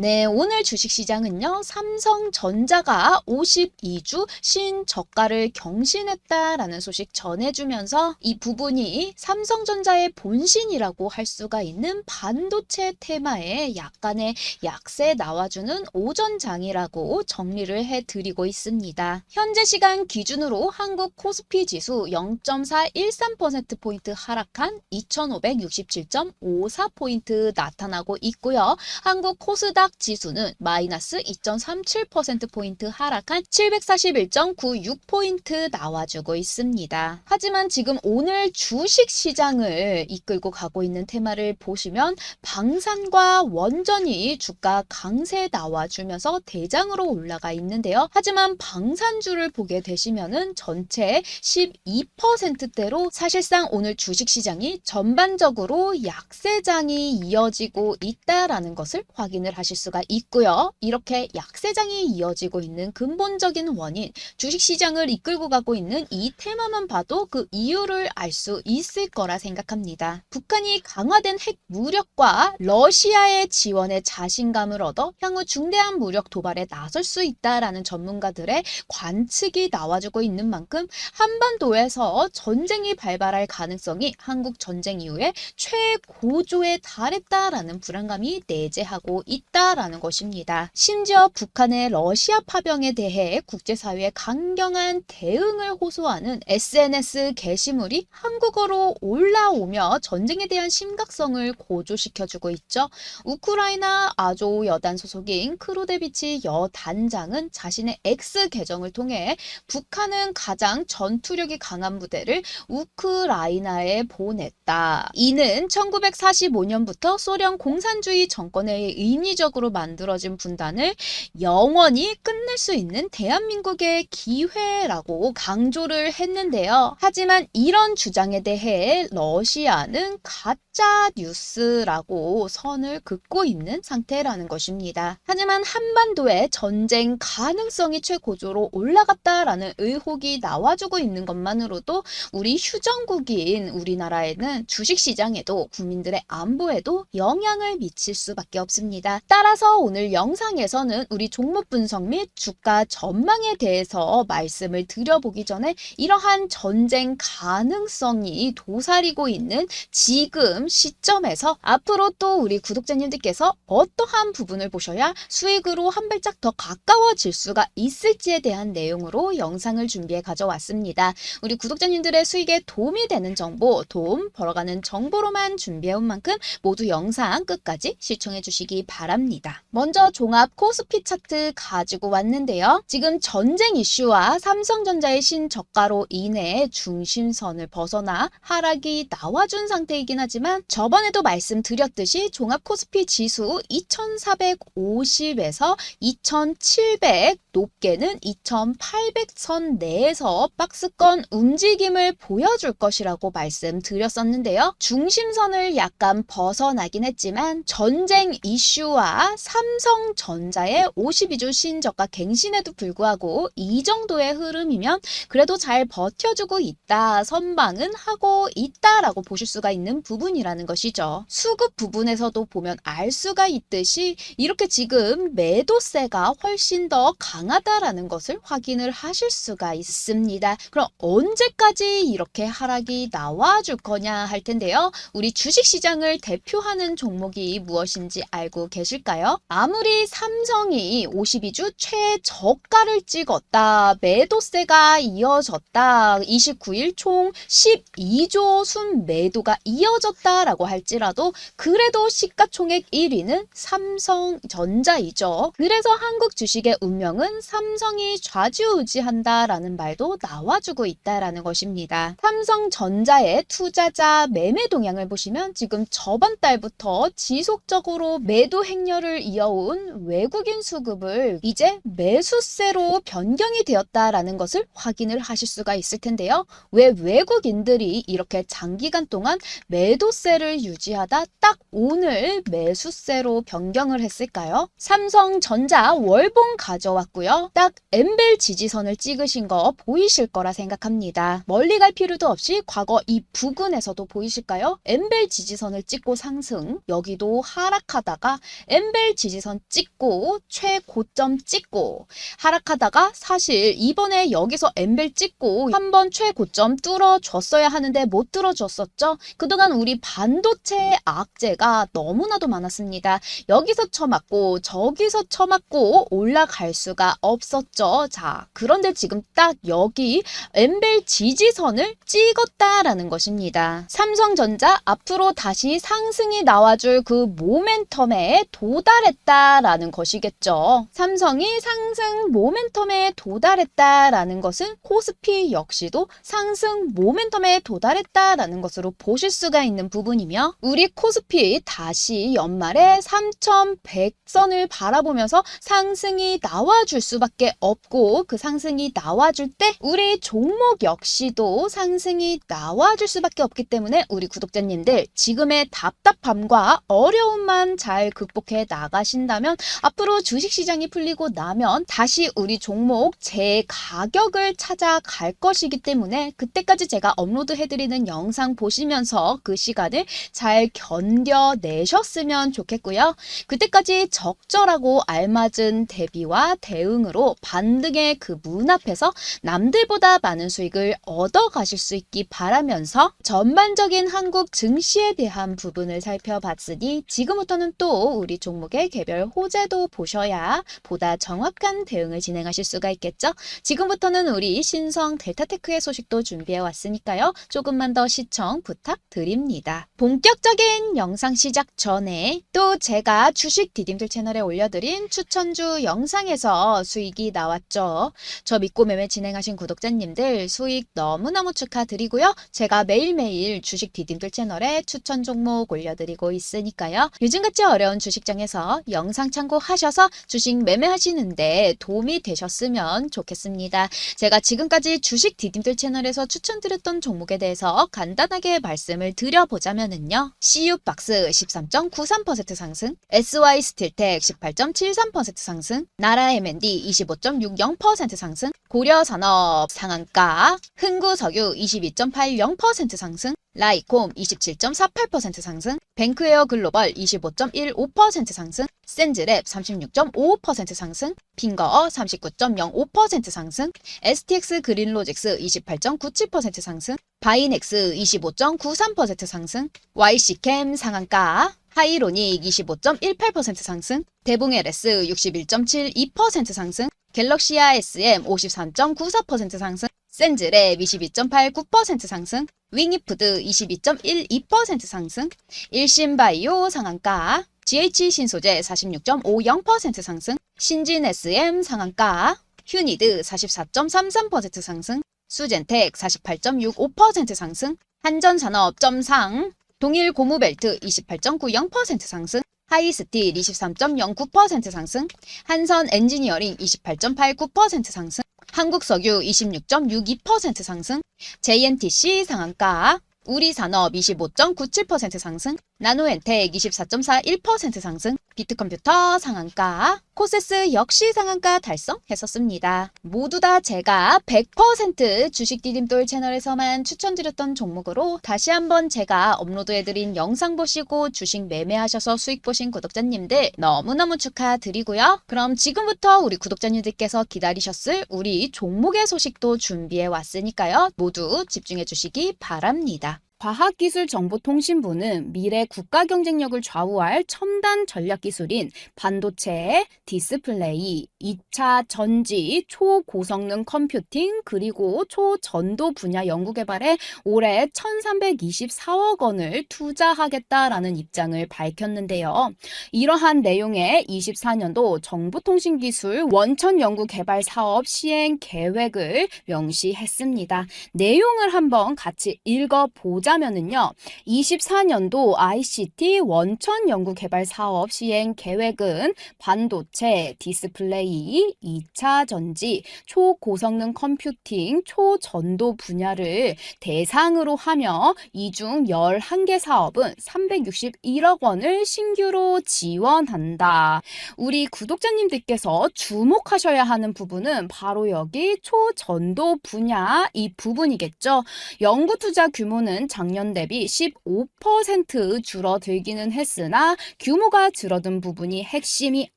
네, 오늘 주식시장은요, 삼성전자가 52주 신저가를 경신했다라는 소식 전해주면서 이 부분이 삼성전자의 본신이라고 할 수가 있는 반도체 테마에 약간의 약세 나와주는 오전장이라고 정리를 해드리고 있습니다. 현재 시간 기준으로 한국 코스피 지수 0.413%포인트 하락한 2567.54포인트 나타나고 있고요. 한국 코스닥 지수는 마이너스 2.37%포인트 하락한 741.96포인트 나와주고 있습니다. 하지만 지금 오늘 주식 시장을 이끌고 가고 있는 테마를 보시면 방산과 원전이 주가 강세 나와주면서 대장으로 올라가 있는데요. 하지만 방산주를 보게 되시면은 전체 12%대로 사실상 오늘 주식 시장이 전반적으로 약세장이 이어지고 있다라는 것을 확인을 하실 수가 있고요. 이렇게 약세장이 이어지고 있는 근본적인 원인, 주식 시장을 이끌고 가고 있는 이 테마만 봐도 그 이유를 알 수 있을 거라 생각합니다. 북한이 강화된 핵 무력과 러시아의 지원에 자신감을 얻어 향후 중대한 무력 도발에 나설 수 있다라는 전문가들의 관측이 나와주고 있는 만큼 한반도에서 전쟁이 발발할 가능성이 한국 전쟁 이후에 최고조에 달했다라는 불안감이 내재하고 있다 라는 것입니다. 심지어 북한의 러시아 파병에 대해 국제사회의 강경한 대응을 호소하는 SNS 게시물이 한국어로 올라오며 전쟁에 대한 심각성을 고조시켜주고 있죠. 우크라이나 아조 여단 소속인 크루데비치 여단장은 자신의 X 계정을 통해 북한은 가장 전투력이 강한 부대를 우크라이나에 보냈다. 이는 1945년부터 소련 공산주의 정권에 인위적으로 만들어진 분단을 영원히 끝낼 수 있는 대한민국의 기회라고 강조를 했는데요. 하지만 이런 주장에 대해 러시아는 가짜 뉴스라고 선을 긋고 있는 상태라는 것입니다. 하지만 한반도의 전쟁 가능성이 최고조로 올라갔다라는 의혹이 나와주고 있는 것만으로도 우리 휴전국인 우리나라에는 주식시장에도 국민들의 안보에도 영향을 미칠 수밖에 없습니다. 따 라서 오늘 영상에서는 우리 종목 분석 및 주가 전망에 대해서 말씀을 드려보기 전에 이러한 전쟁 가능성이 도사리고 있는 지금 시점에서 앞으로 또 우리 구독자님들께서 어떠한 부분을 보셔야 수익으로 한 발짝 더 가까워질 수가 있을지에 대한 내용으로 영상을 준비해 가져왔습니다. 우리 구독자님들의 수익에 도움이 되는 정보, 돈 벌어가는 정보로만 준비해온 만큼 모두 영상 끝까지 시청해 주시기 바랍니다. 먼저 종합 코스피 차트 가지고 왔는데요. 지금 전쟁 이슈와 삼성전자의 신저가로 인해 중심선을 벗어나 하락이 나와준 상태이긴 하지만 저번에도 말씀드렸듯이 종합 코스피 지수 2450에서 2700 높게는 2800선 내에서 박스권 움직임을 보여줄 것이라고 말씀드렸었는데요. 중심선을 약간 벗어나긴 했지만 전쟁 이슈와 삼성전자의 52주 신저가 갱신에도 불구하고 이 정도의 흐름이면 그래도 잘 버텨주고 있다. 선방은 하고 있다라고 보실 수가 있는 부분이라는 것이죠. 수급 부분에서도 보면 알 수가 있듯이 이렇게 지금 매도세가 훨씬 더 강하다라는 것을 확인을 하실 수가 있습니다. 그럼 언제까지 이렇게 하락이 나와줄 거냐 할 텐데요. 우리 주식시장을 대표하는 종목이 무엇인지 알고 계실까요? 아무리 삼성이 52주 최저가를 찍었다. 매도세가 이어졌다. 29일 총 12조 순 매도가 이어졌다라고 할지라도 그래도 시가총액 1위는 삼성전자이죠. 그래서 한국 주식의 운명은 삼성이 좌지우지한다라는 말도 나와주고 있다라는 것입니다. 삼성전자의 투자자 매매 동향을 보시면 지금 저번 달부터 지속적으로 매도 행렬 을 이어온 외국인 수급을 이제 매수세로 변경이 되었다라는 것을 확인을 하실 수가 있을 텐데요. 왜 외국인들이 이렇게 장기간 동안 장부세를 유지하다 딱 오늘 매수세로 변경을 했을까요? 삼성전자 월봉 가져왔고요. 딱 엠벨 지지선을 찍으신 거 보이실 거라 생각합니다. 멀리 갈 필요도 없이 과거 이 부근에서도 보이실까요? 엠벨 지지선을 찍고 상승, 여기도 하락하다가 엠벨 지지선 찍고 최고점 찍고 하락하다가 사실 이번에 여기서 엠벨 찍고 한번 최고점 뚫어줬어야 하는데 못 뚫어줬었죠. 그동안 우리 반도체 악재가 너무나도 많았습니다. 여기서 쳐맞고 저기서 쳐맞고 올라갈 수가 없었죠. 자, 그런데 지금 딱 여기 엠벨 지지선을 찍었다라는 것입니다. 삼성전자 앞으로 다시 상승이 나와줄 그 모멘텀에 도 달했다라는 것이겠죠. 삼성이 상승 모멘텀에 도달했다라는 것은 코스피 역시도 상승 모멘텀에 도달했다라는 것으로 보실 수가 있는 부분이며 우리 코스피 다시 연말에 3100선을 바라보면서 상승이 나와줄 수밖에 없고 그 상승이 나와줄 때 우리 종목 역시도 상승이 나와줄 수밖에 없기 때문에 우리 구독자님들 지금의 답답함과 어려움만 잘 극복해 나가신다면 앞으로 주식시장이 풀리고 나면 다시 우리 종목 제 가격을 찾아갈 것이기 때문에 그때까지 제가 업로드 해드리는 영상 보시면서 그 시간을 잘 견뎌내셨으면 좋겠고요. 그때까지 적절하고 알맞은 대비와 대응으로 반등의 그 문 앞에서 남들보다 많은 수익을 얻어 가실 수 있기 바라면서 전반적인 한국 증시에 대한 부분을 살펴봤으니 지금부터는 또 우리 종 목의 개별 호재도 보셔야 보다 정확한 대응을 진행하실 수가 있겠죠. 지금부터는 우리 신성 델타테크의 소식도 준비해 왔으니까요. 조금만 더 시청 부탁드립니다. 본격적인 영상 시작 전에 또 제가 주식 디딤들 채널에 올려드린 추천주 영상에서 수익이 나왔죠. 저 믿고 매매 진행하신 구독자님들 수익 너무너무 축하드리고요. 제가 매일매일 주식 디딤들 채널에 추천 종목 올려드리고 있으니까요. 요즘같이 어려운 주식장에 서 영상 참고하셔서 주식 매매하시는데 도움이 되셨으면 좋겠습니다. 제가 지금까지 주식 디딤들 채널에서 추천드렸던 종목에 대해서 간단하게 말씀을 드려보자면은요. CU박스 13.93% 상승, SY 스틸텍 18.73% 상승, 나라 M&D 25.60% 상승, 고려산업 상한가, 흥구석유 22.80% 상승, 라이콤 27.48% 상승, 뱅크웨어 글로벌 25.15% 상승, 센즈랩 36.55% 상승, 핑거 39.05% 상승, STX 그린로직스 28.97% 상승, 바이넥스 25.93% 상승, YC캠 상한가, 하이로닉 25.18% 상승, 대붕 LS 61.72% 상승, 갤럭시아 SM 53.94% 상승, 센즈랩 22.89% 상승, 윙이푸드 22.12% 상승, 일신바이오 상한가, GH 신소재 46.50% 상승, 신진 SM 상한가, 휴니드 44.33% 상승, 수젠텍 48.65% 상승, 한전산업 점상, 동일 고무벨트 28.90% 상승, 하이스틸 23.09% 상승, 한선 엔지니어링 28.89% 상승, 한국석유 26.62% 상승, JNTC 상한가, 우리산업 25.97% 상승, 나노엔텍 24.41% 상승, 비트컴퓨터 상한가, 코세스 역시 상한가 달성했었습니다. 모두 다 제가 100% 주식 디딤돌 채널에서만 추천드렸던 종목으로 다시 한번 제가 업로드해드린 영상 보시고 주식 매매하셔서 수익 보신 구독자님들 너무너무 축하드리고요. 그럼 지금부터 우리 구독자님들께서 기다리셨을 우리 종목의 소식도 준비해 왔으니까요. 모두 집중해 주시기 바랍니다. 과학기술정보통신부는 미래 국가 경쟁력을 좌우할 첨단 전략 기술인 반도체, 디스플레이, 2차 전지, 초고성능 컴퓨팅, 그리고 초전도 분야 연구개발에 올해 1,324억 원을 투자하겠다라는 입장을 밝혔는데요. 이러한 내용의 24년도 정보통신기술 원천 연구개발 사업 시행 계획을 명시했습니다. 내용을 한번 같이 읽어보자. 보자면은요. 24년도 ICT 원천 연구 개발 사업 시행 계획은 반도체, 디스플레이, 2차 전지, 초고성능 컴퓨팅, 초전도 분야를 대상으로 하며 이 중 11개 사업은 361억 원을 신규로 지원한다. 우리 구독자님들께서 주목하셔야 하는 부분은 바로 여기 초전도 분야 이 부분이겠죠. 연구 투자 규모는 작년 대비 15% 줄어들기는 했으나 규모가 줄어든 부분이 핵심이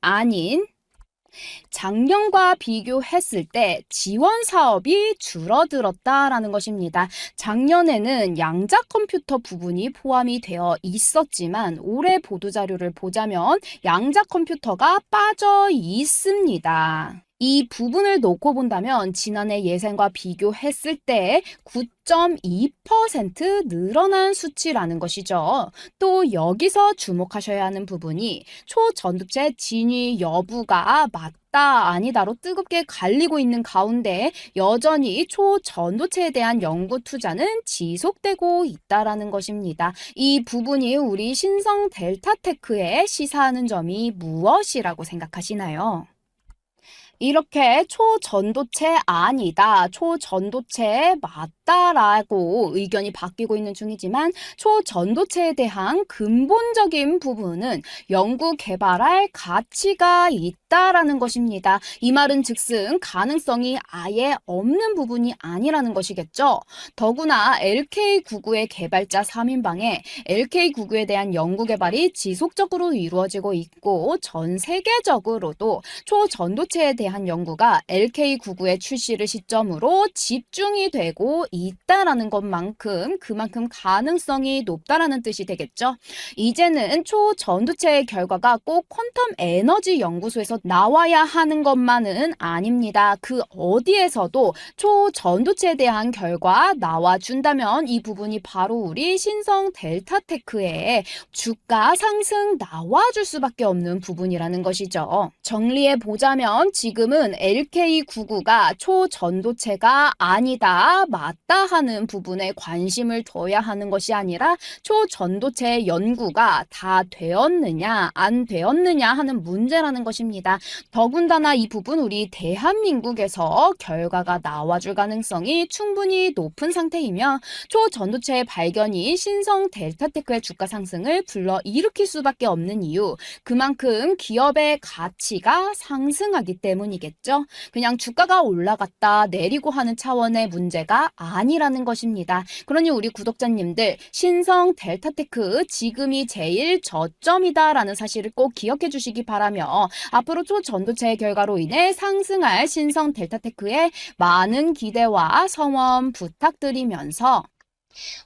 아닌 작년과 비교했을 때 지원 사업이 줄어들었다라는 것입니다. 작년에는 양자 컴퓨터 부분이 포함이 되어 있었지만 올해 보도 자료를 보자면 양자 컴퓨터가 빠져 있습니다. 이 부분을 놓고 본다면 지난해 예상과 비교했을 때 9.2% 늘어난 수치라는 것이죠. 또 여기서 주목하셔야 하는 부분이 초전도체 진위 여부가 맞다 아니다로 뜨겁게 갈리고 있는 가운데 여전히 초전도체에 대한 연구 투자는 지속되고 있다라는 것입니다. 이 부분이 우리 신성 델타테크에 시사하는 점이 무엇이라고 생각하시나요? 이렇게 초전도체 아니다, 초전도체 맞다 라고 의견이 바뀌고 있는 중이지만 초전도체에 대한 근본적인 부분은 연구 개발할 가치가 있다라는 것입니다. 이 말은 즉슨 가능성이 아예 없는 부분이 아니라는 것이겠죠. 더구나 LK99의 개발자 3인방에 LK99에 대한 연구 개발이 지속적으로 이루어지고 있고 전 세계적으로도 초전도체에 대한 연구가 LK99의 출시를 시점으로 집중이 되고 있다라는 것만큼 그만큼 가능성이 높다라는 뜻이 되겠죠. 이제는 초전도체의 결과가 꼭 퀀텀 에너지 연구소에서 나와야 하는 것만은 아닙니다. 그 어디에서도 초전도체에 대한 결과 나와준다면 이 부분이 바로 우리 신성 델타테크의 주가 상승 나와줄 수밖에 없는 부분이라는 것이죠. 정리해 보자면 지금은 LK99가 초전도체가 아니다, 맞다 하는 부분에 관심을 둬야 하는 것이 아니라 초전도체 연구가 다 되었느냐, 안 되었느냐 하는 문제라는 것입니다. 더군다나 이 부분 우리 대한민국에서 결과가 나와줄 가능성이 충분히 높은 상태이며 초전도체의 발견이 신성 델타테크의 주가 상승을 불러 일으킬 수밖에 없는 이유 그만큼 기업의 가치가 상승하기 때문이겠죠. 그냥 주가가 올라갔다 내리고 하는 차원의 문제가 아 니라는 것입니다. 그러니 우리 구독자님들 신성 델타테크 지금이 제일 저점이다라는 사실을 꼭 기억해 주시기 바라며 앞으로 초전도체의 결과로 인해 상승할 신성 델타테크에 많은 기대와 성원 부탁드리면서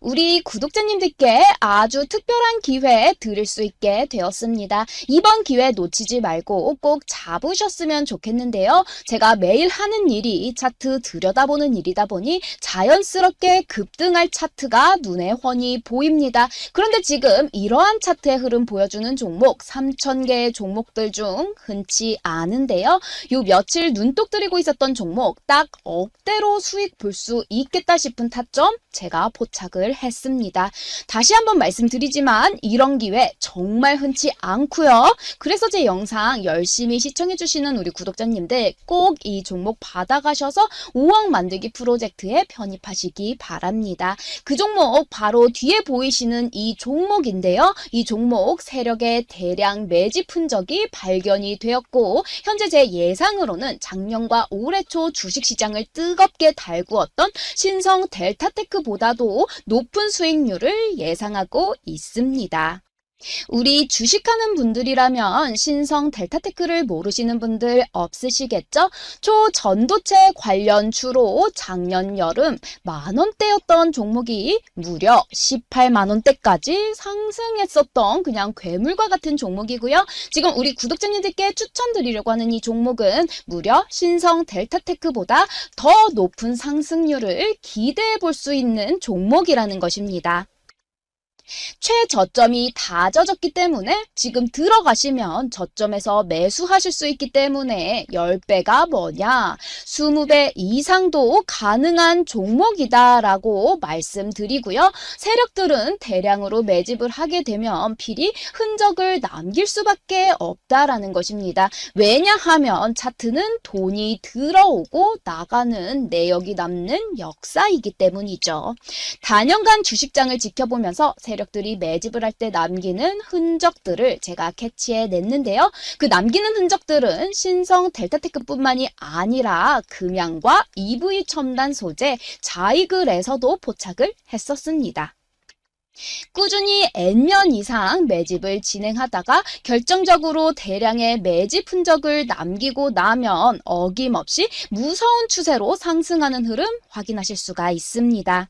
우리 구독자님들께 아주 특별한 기회 드릴 수 있게 되었습니다. 이번 기회 놓치지 말고 꼭 잡으셨으면 좋겠는데요. 제가 매일 하는 일이 차트 들여다보는 일이다 보니 자연스럽게 급등할 차트가 눈에 훤히 보입니다. 그런데 지금 이러한 차트의 흐름 보여주는 종목 3,000개의 종목들 중 흔치 않은데요. 요 며칠 눈독 들이고 있었던 종목 딱 억대로 수익 볼 수 있겠다 싶은 타점 제가 포착 을 했습니다. 다시 한번 말씀드리지만 이런 기회 정말 흔치 않고요. 그래서 제 영상 열심히 시청해주시는 우리 구독자님들 꼭 이 종목 받아가셔서 5억 만들기 프로젝트에 편입하시기 바랍니다. 그 종목 바로 뒤에 보이시는 이 종목인데요. 이 종목 세력의 대량 매집 흔적이 발견이 되었고 현재 제 예상으로는 작년과 올해 초 주식시장을 뜨겁게 달구었던 신성 델타테크보다도 높은 수익률을 예상하고 있습니다. 우리 주식하는 분들이라면 신성 델타테크를 모르시는 분들 없으시겠죠? 초전도체 관련 주로 작년 여름 만원대였던 종목이 무려 18만원대까지 상승했었던 그냥 괴물과 같은 종목이고요. 지금 우리 구독자님들께 추천드리려고 하는 이 종목은 무려 신성 델타테크보다 더 높은 상승률을 기대해 볼 수 있는 종목이라는 것입니다. 최저점이 다 젖었기 때문에 지금 들어가시면 저점에서 매수하실 수 있기 때문에 10배가 뭐냐? 20배 이상도 가능한 종목이다라고 말씀드리고요. 세력들은 대량으로 매집을 하게 되면 필히 흔적을 남길 수밖에 없다라는 것입니다. 왜냐하면 차트는 돈이 들어오고 나가는 내역이 남는 역사이기 때문이죠. 단연간 주식장을 지켜보면서 세력 들이 매집을 할 때 남기는 흔적들을 제가 캐치해 냈는데요. 그 남기는 흔적들은 신성 델타테크뿐만이 아니라 금양과 EV 첨단 소재 자이글에서도 포착을 했었습니다. 꾸준히 N년 이상 매집을 진행하다가 결정적으로 대량의 매집 흔적을 남기고 나면 어김없이 무서운 추세로 상승하는 흐름 확인하실 수가 있습니다.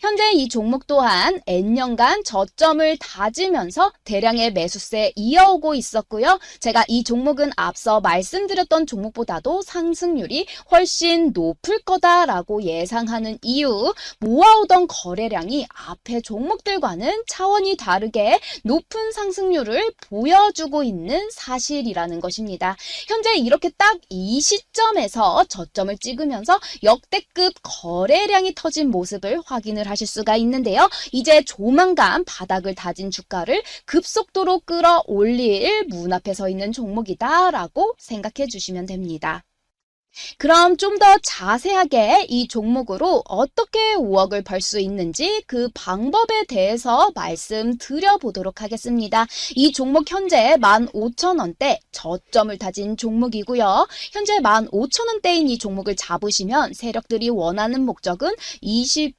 현재 이 종목 또한 N년간 저점을 다지면서 대량의 매수세 이어오고 있었고요. 제가 이 종목은 앞서 말씀드렸던 종목보다도 상승률이 훨씬 높을 거다라고 예상하는 이유, 모아오던 거래량이 앞의 종목들과는 차원이 다르게 높은 상승률을 보여주고 있는 사실이라는 것입니다. 현재 이렇게 딱 이 시점에서 저점을 찍으면서 역대급 거래량이 터진 모습을 확 인을 하실 수가 있는데요. 이제 조만간 바닥을 다진 주가를 급속도로 끌어올릴 문 앞에 서 있는 종목이다라고 생각해 주시면 됩니다. 그럼 좀 더 자세하게 이 종목으로 어떻게 5억을 벌 수 있는지 그 방법에 대해서 말씀드려 보도록 하겠습니다. 이 종목 현재 15,000원대 저점을 다진 종목이고요. 현재 15,000원대인 이 종목을 잡으시면 세력들이 원하는 목적은 20%,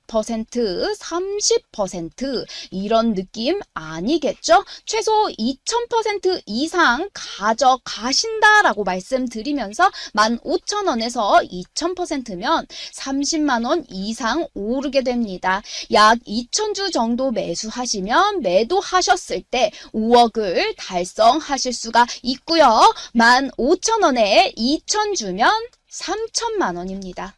30% 이런 느낌 아니겠죠? 최소 2,000% 이상 가져가신다라고 말씀드리면서 15,000원 에서 2,000%면 30만 원 이상 오르게 됩니다. 약 2,000주 정도 매수하시면 매도하셨을 때 5억을 달성하실 수가 있고요. 15,000원에 2,000 주면 3천만 원입니다.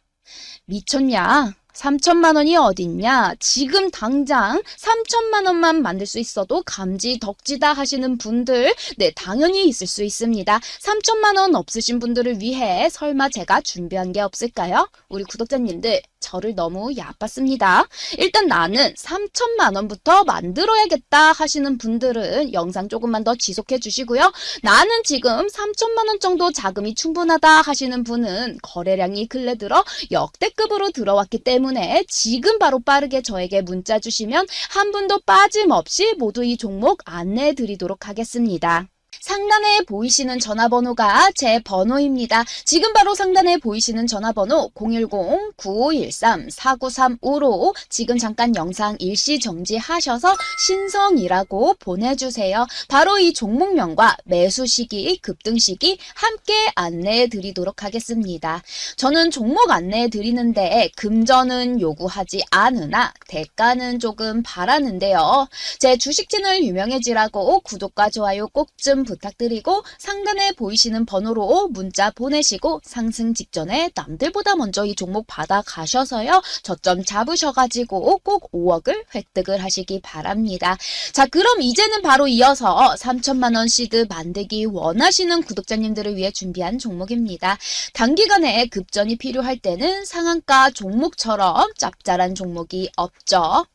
미쳤냐? 3천만 원이 어딨냐? 지금 당장 3천만 원만 만들 수 있어도 감지 덕지다 하시는 분들, 네, 당연히 있을 수 있습니다. 3천만 원 없으신 분들을 위해 설마 제가 준비한 게 없을까요? 우리 구독자님들, 저를 너무 얕봤습니다. 일단 나는 3천만 원부터 만들어야겠다 하시는 분들은 영상 조금만 더 지속해 주시고요. 나는 지금 3천만 원 정도 자금이 충분하다 하시는 분은 거래량이 근래 들어 역대급으로 들어왔기 때문에 지금 바로 빠르게 저에게 문자 주시면 한 분도 빠짐없이 모두 이 종목 안내해 드리도록 하겠습니다. 상단에 보이시는 전화번호가 제 번호입니다. 지금 바로 상단에 보이시는 전화번호 010-9513-4935로 지금 잠깐 영상 일시 정지하셔서 신성이라고 보내주세요. 바로 이 종목명과 매수 시기, 급등 시기 함께 안내해 드리도록 하겠습니다. 저는 종목 안내해 드리는데 금전은 요구하지 않으나 대가는 조금 바라는데요. 제 주식 채널 유명해지라고 구독과 좋아요 꼭 좀 부탁드 리고 상단에 보이시는 번호로 문자 보내시고 상승 직전에 남들보다 먼저 이 종목 받아 가셔서요. 저점 잡으셔가지고 꼭 5억을 획득을 하시기 바랍니다. 자 그럼 이제는 바로 이어서 3천만 원 시드 만들기 원하시는 구독자님들을 위해 준비한 종목입니다. 단기간에 급전이 필요할 때는 상한가 종목처럼 짭짤한 종목이 없죠.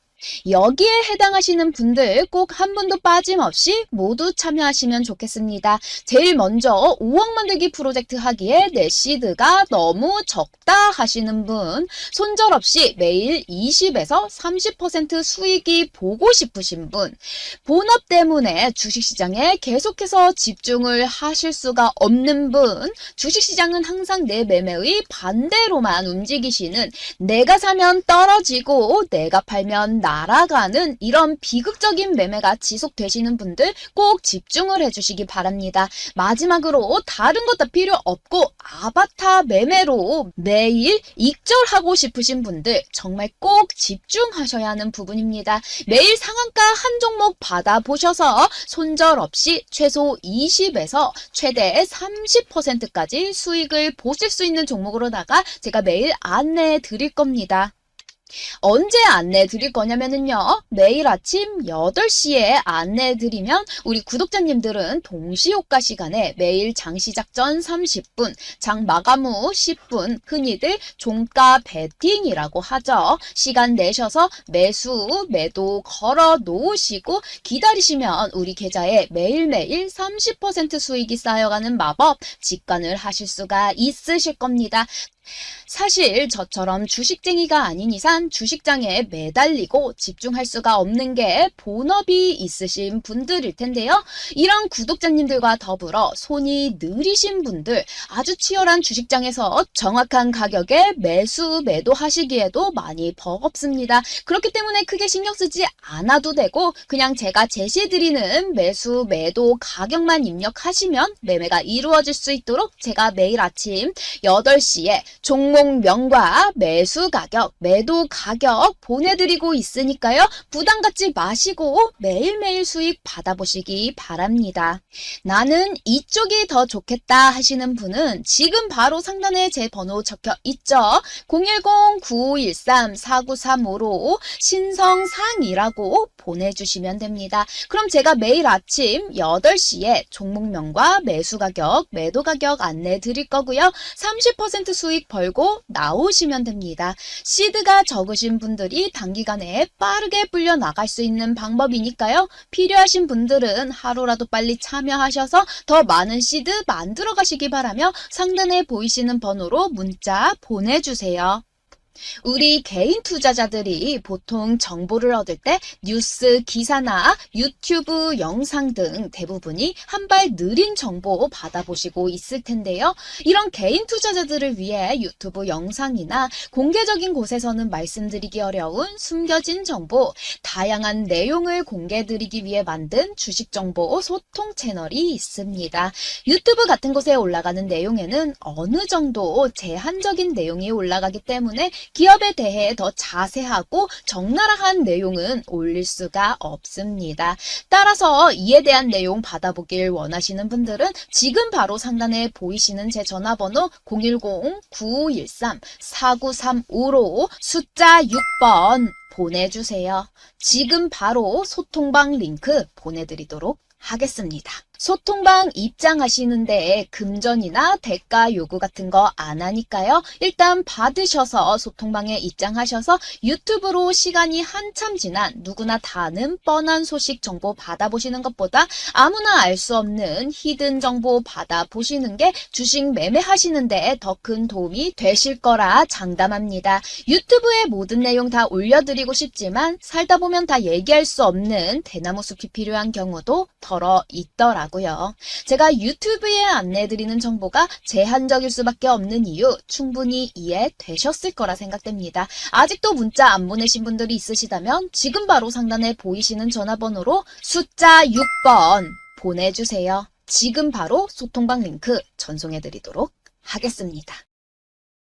여기에 해당하시는 분들 꼭 한 분도 빠짐없이 모두 참여하시면 좋겠습니다. 제일 먼저 5억 만들기 프로젝트 하기에 내 시드가 너무 적다 하시는 분, 손절 없이 매일 20에서 30% 수익이 보고 싶으신 분, 본업 때문에 주식시장에 계속해서 집중을 하실 수가 없는 분, 주식시장은 항상 내 매매의 반대로만 움직이시는 내가 사면 떨어지고 내가 팔면 날아가는 이런 비극적인 매매가 지속되시는 분들 꼭 집중을 해주시기 바랍니다. 마지막으로 다른 것 다 필요 없고 아바타 매매로 매일 익절하고 싶으신 분들 정말 꼭 집중하셔야 하는 부분입니다. 매일 상한가 한 종목 받아보셔서 손절 없이 최소 20에서 최대 30%까지 수익을 보실 수 있는 종목으로다가 제가 매일 안내해 드릴 겁니다. 언제 안내 드릴 거냐면은요. 매일 아침 8시에 안내 드리면 우리 구독자님들은 동시효과 시간에 매일 장 시작 전 30분, 장 마감 후 10분, 흔히들 종가 베팅이라고 하죠. 시간 내셔서 매수, 매도 걸어 놓으시고 기다리시면 우리 계좌에 매일매일 30% 수익이 쌓여가는 마법 직관을 하실 수가 있으실 겁니다. 사실 저처럼 주식쟁이가 아닌 이상 주식장에 매달리고 집중할 수가 없는 게 본업이 있으신 분들일 텐데요. 이런 구독자님들과 더불어 손이 느리신 분들, 아주 치열한 주식장에서 정확한 가격에 매수, 매도하시기에도 많이 버겁습니다. 그렇기 때문에 크게 신경 쓰지 않아도 되고 그냥 제가 제시해드리는 매수, 매도 가격만 입력하시면 매매가 이루어질 수 있도록 제가 매일 아침 8시에 종목명과 매수 가격, 매도 가격 보내드리고 있으니까요. 부담 갖지 마시고 매일매일 수익 받아보시기 바랍니다. 나는 이쪽이 더 좋겠다 하시는 분은 지금 바로 상단에 제 번호 적혀 있죠. 010-9513-4935로 신성상이라고 보내주시면 됩니다. 그럼 제가 매일 아침 8시에 종목명과 매수 가격, 매도 가격 안내 드릴 거고요. 30% 수익 벌고 나오시면 됩니다. 시드가 적으신 분들이 단기간에 빠르게 불려 나갈 수 있는 방법이니까요. 필요하신 분들은 하루라도 빨리 참여하셔서 더 많은 시드 만들어 가시기 바라며 상단에 보이시는 번호로 문자 보내주세요. 우리 개인 투자자들이 보통 정보를 얻을 때 뉴스 기사나 유튜브 영상 등 대부분이 한 발 느린 정보 받아보시고 있을 텐데요. 이런 개인 투자자들을 위해 유튜브 영상이나 공개적인 곳에서는 말씀드리기 어려운 숨겨진 정보, 다양한 내용을 공개드리기 위해 만든 주식 정보 소통 채널이 있습니다. 유튜브 같은 곳에 올라가는 내용에는 어느 정도 제한적인 내용이 올라가기 때문에 기업에 대해 더 자세하고 적나라한 내용은 올릴 수가 없습니다. 따라서 이에 대한 내용 받아보길 원하시는 분들은 지금 바로 상단에 보이시는 제 전화번호 010-9513-4935로 숫자 6번 보내주세요. 지금 바로 소통방 링크 보내드리도록 하겠습니다. 소통방 입장하시는데 금전이나 대가 요구 같은 거 안 하니까요. 일단 받으셔서 소통방에 입장하셔서 유튜브로 시간이 한참 지난 누구나 다 아는 뻔한 소식 정보 받아보시는 것보다 아무나 알 수 없는 히든 정보 받아보시는 게 주식 매매하시는데 더큰 도움이 되실 거라 장담합니다. 유튜브에 모든 내용 다 올려드리고 싶지만 살다 보면 다 얘기할 수 없는 대나무 숲이 필요한 경우도 덜어 있더라 고요. 제가 유튜브에 안내해드리는 정보가 제한적일 수밖에 없는 이유 충분히 이해되셨을 거라 생각됩니다. 아직도 문자 안 보내신 분들이 있으시다면 지금 바로 상단에 보이시는 전화번호로 숫자 6번 보내주세요. 지금 바로 소통방 링크 전송해드리도록 하겠습니다.